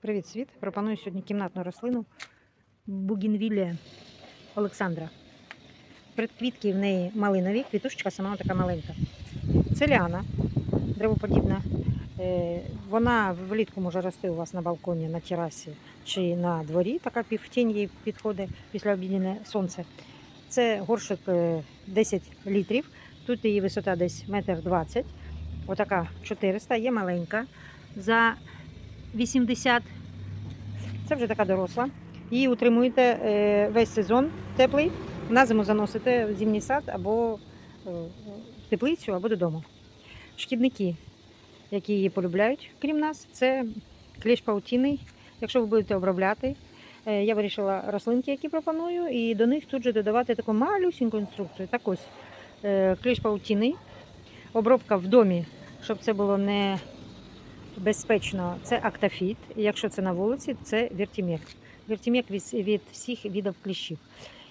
Привіт, світ! Пропоную сьогодні кімнатну рослину Бугінвілія Олександра. Предквітки в неї малинові, квітушечка сама така маленька. Це ліана, древоподібна. Е, Вона влітку може рости у вас на балконі, на терасі чи на дворі, така півтінь їй підходить після обіднє сонце. Це горшик е, 10 літрів. Тут її висота десь метр двадцять. Отака 400, є маленька. За 80. Це вже така доросла. Її утримуєте е, весь сезон теплий. На зиму заносите в зимній сад або е, в теплицю, або додому. Шкідники, які її полюбляють, крім нас, це кліщ паутінний. Якщо ви будете обробляти, е, я вирішила рослинки, які пропоную, і до них тут же додавати таку малюсіньку інструкцію. Так ось кліщ паутінний, обробка в домі, щоб це було не безпечно, це актафіт. Якщо це на вулиці, це вертімек. Вертімек від, від всіх видів кліщів.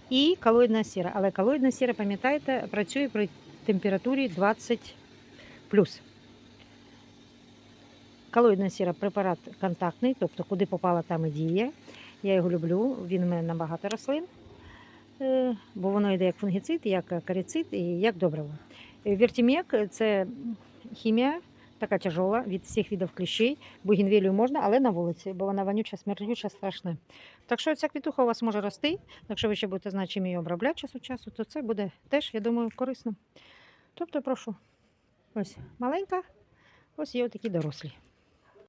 І колоїдна сіра. Але колоїдна сіра, пам'ятаєте, працює при температурі 20 Колоїдна сіра препарат контактний, тобто куди попала, там і діє. Я його люблю, він у мене на багато рослин, е, бо воно йде як фунгіцид, як карицид і як добриво. Вертімек це хімія, така тяжола від всіх видів кліщей. Бугінвілію можна, але на вулиці, бо вона вонюча, смердюча, страшна. Так що ця квітуха у вас може рости. Якщо ви ще будете знати, чим її обробляти час від часу, то це буде теж, я думаю, корисно. Тобто, прошу, ось маленька, ось є такі дорослі.